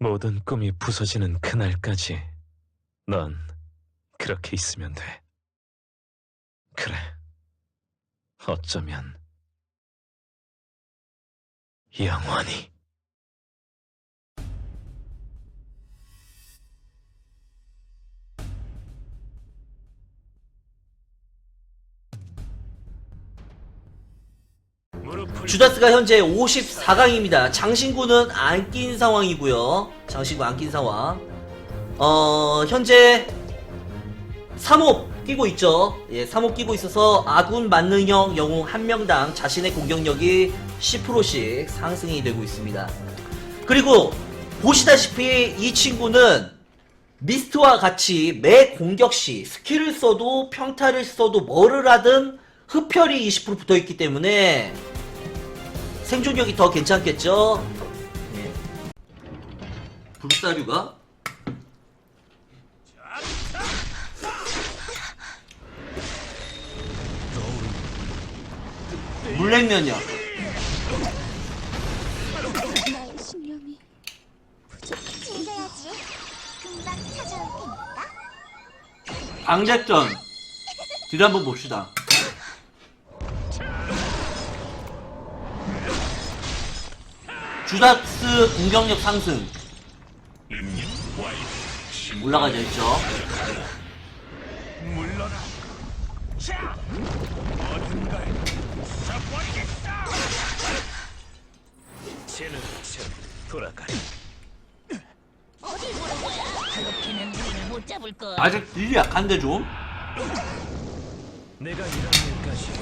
모든 꿈이 부서지는 그날까지 넌 그렇게 있으면 돼. 그래. 어쩌면 영원히. 주다스가 현재 54강입니다. 장신구는 안 낀 상황이고요. 장신구 안 낀 상황. 어, 현재 3호 끼고 있죠. 예, 3호 끼고 있어서 아군 만능형 영웅 한 명당 자신의 공격력이 10%씩 상승이 되고 있습니다. 그리고 보시다시피 이 친구는 미스트와 같이 매 공격 시 스킬을 써도 평타를 써도 뭐를 하든 흡혈이 20% 붙어 있기 때문에 생존력이 더 괜찮겠죠? 예. 불사류가? 물냉면이야. 나의 신념이 챙겨야지. 금방 찾아올 테니까. 방작전. 뒤를 한번 봅시다. 주다스 공격력 상승. 올라가져 있죠. 아직 딜이 약한데 좀. 내가 이런 일까지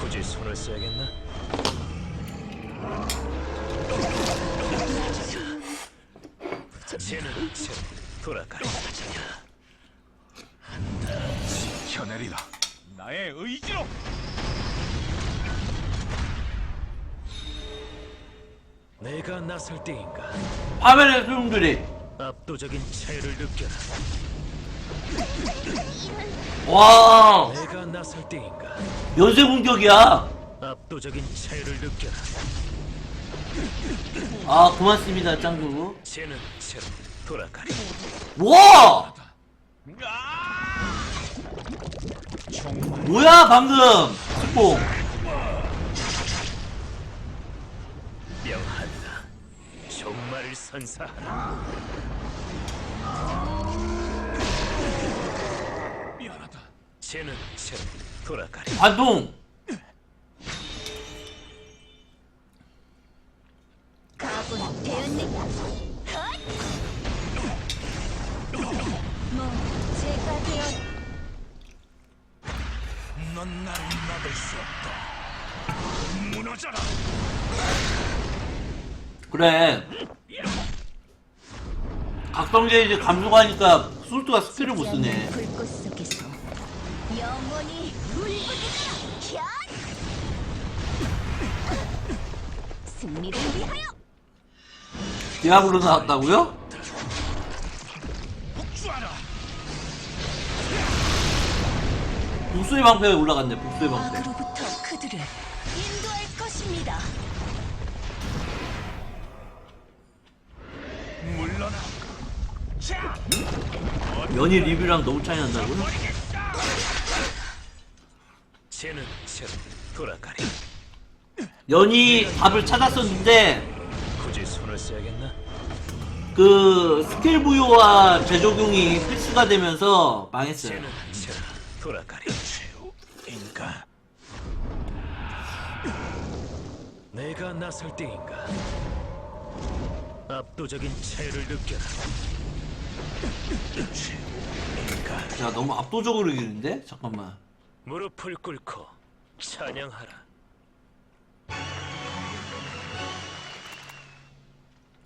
굳이 손을 써야겠나? 쟤는 쟤 돌아가리. 지켜내리라. 나의 의지로. 내가 나설 때인가 화면의 소용들이. 압도적인 차이를 느껴라. 와, 내가 나설 때인가 연쇄 공격이야. 압도적인 차이를 느껴라. 아, 고맙습니다, 짱구. 돌아가리. 와! 뭐야, 방금! 스포. 명한다. 종말을 선사하라. 미안하다. 쟤는 쟤 돌아가리. 반동! 넌 나를 막을 수 없다. 무너져라. 그래. 각성제 이제 감소하니까 술트가 스킬을 못 쓰네. 불꽃 속에서 영원히 울부짖어라. 현! 승리를 위하여. 디아블로 나왔다고요? 복수의 방패에 올라갔네, 복수의 방패. 악으로부터 그들을 인도할 것입니다. 물러나. 자, 연이 리뷰랑 너무 차이 난다고요? 버리겠어. 쟤는 쟤 돌아가리. 연이 답을 찾았었는데, 굳이 손을 써야겠나? 그, 스킬 부여와 재적용이 필수가 되면서 망했어요. 쟤는 돌아가리. 인가. 내가 나설 때인가? 압도적인 차이를 느껴라. 야, 너무 압도적으로 이기는데? 잠깐만. 무릎을 꿇고 찬양하라.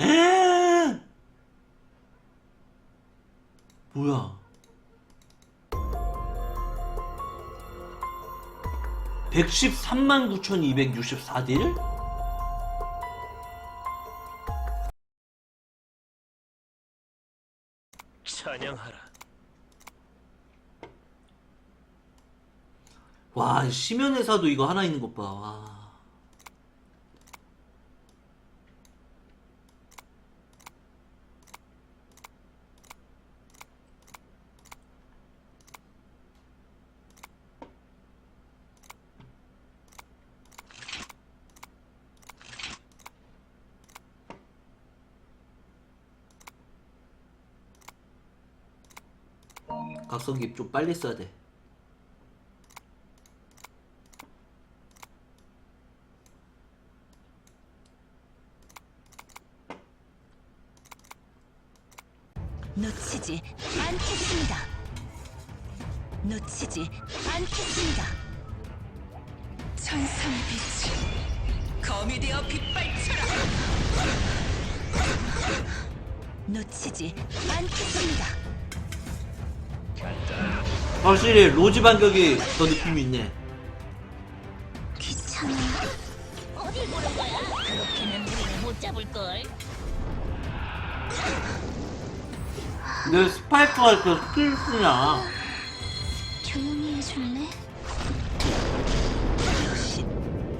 에 뭐야? (113만 9,264딜) 찬양하라. 와 심연회사도 이거 하나 있는 것 봐. 와. 각성기 좀 빨리 써야 돼. 놓치지 않겠습니다. 놓치지 않겠습니다. 천상의 빛이 검이 되어 빛발쳐라. 놓치지 않겠습니다. 확실히 로즈 반격이 더 느낌이 있네. 귀찮아. 어딜 보는 거야? 그렇게는 우리를 못 잡을 걸. 내 스파이크가 그 스킬 쓰냐? 조용히 해줄래? 역시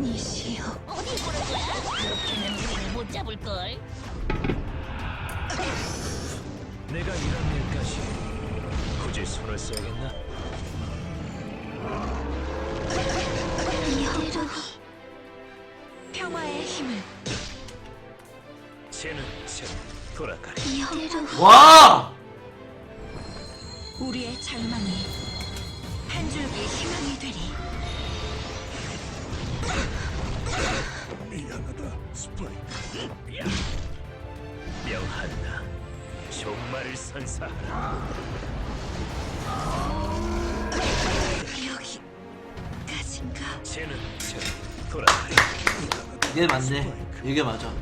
니시여. 어딜 보는 거야? 그렇게는 우리를 못 잡을 걸. 내가 이런 일까지 굳이 손을 써야겠나? 평화의 힘을 쟤는 쟤 돌아가리. 이대로 와! 우리의 절망이 한 줄기 희망이 되리. 미안하다, 스파이크. 명한다. 종말을 선사하라. 여기까진가? 쟤는 돌아가리. 이게 맞네. 이게 맞아.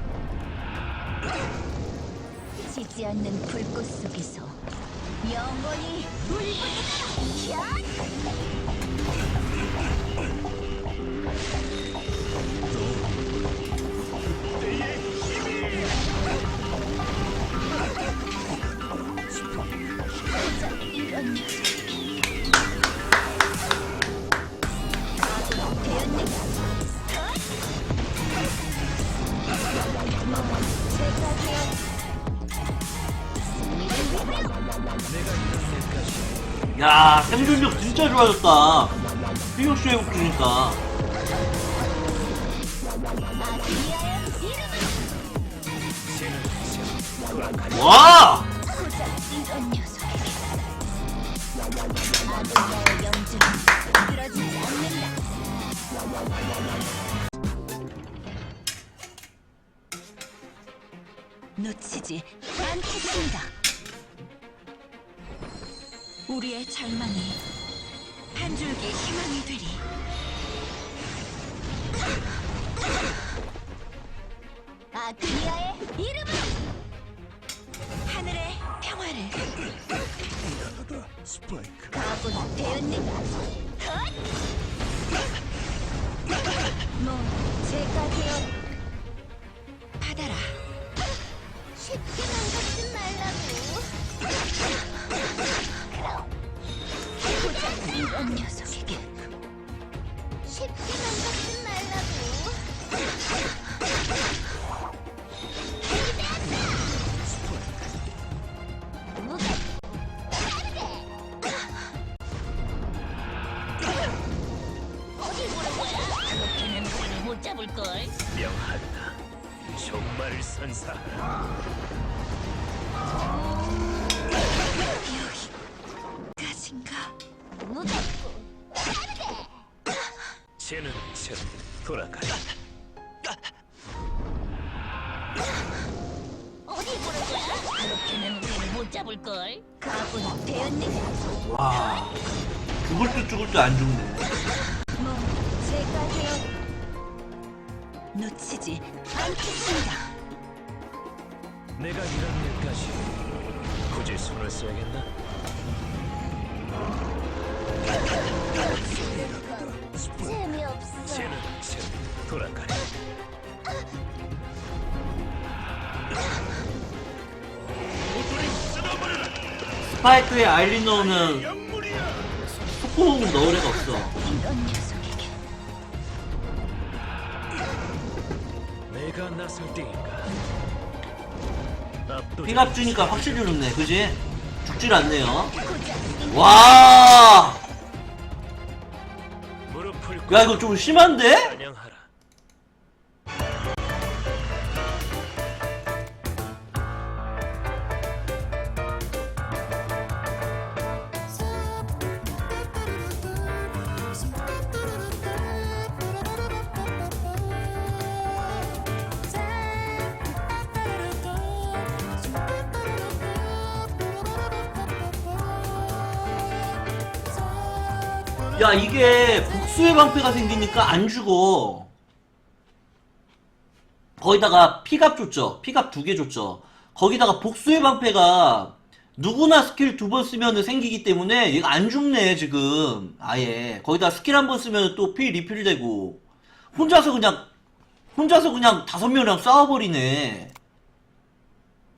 지지 않는 불꽃 속에서 영원히 울부짖어라. 야, 생존력 진짜 좋아졌다. 피격수 회복 주니까. 와! 놓치지 않겠습니다 우리의 절망이 한 줄기 희망이 되리 아그니아의 이름으로 하늘의 평화를 미안하다, 스파이크. 각오가 되었는가? 헛! 뭐 제가 되어 녀석에게 쉽게 망가지 말라고. 무겁 어디 보는 거야? 그렇게는 우리를 못 잡을 걸. 명한다. 종말을 선사하라. 쟤는 쟤 돌아가리. 어디 보는 거야? 그렇게는 우리를 못 잡을 걸. 각오는 되었는가? 와. 죽을 듯 죽을 듯안 죽네. 뭐 제가 되어 놓치지 않겠습니다. 내가 이런 일까지 굳이 손을 써야겠나? 쟤 돌아가리. 스파이크에 아일린 넣으면 소포 넣을 애가 없어. 이런 녀석에게 내가 나설 때인가? 압도적 피갑 주니까 확실히 죽네. 그지? 죽질 않네요. 와! 무릎을 야, 이거 좀 심한데? 야 이게 복수의 방패가 생기니까 안 죽어. 거기다가 피갑 줬죠. 피갑 두 개 줬죠. 거기다가 복수의 방패가 누구나 스킬 두 번 쓰면 생기기 때문에 얘가 안 죽네 지금. 아예. 거기다 스킬 한 번 쓰면 또 피 리필되고. 혼자서 그냥 혼자서 그냥 다섯 명이랑 싸워버리네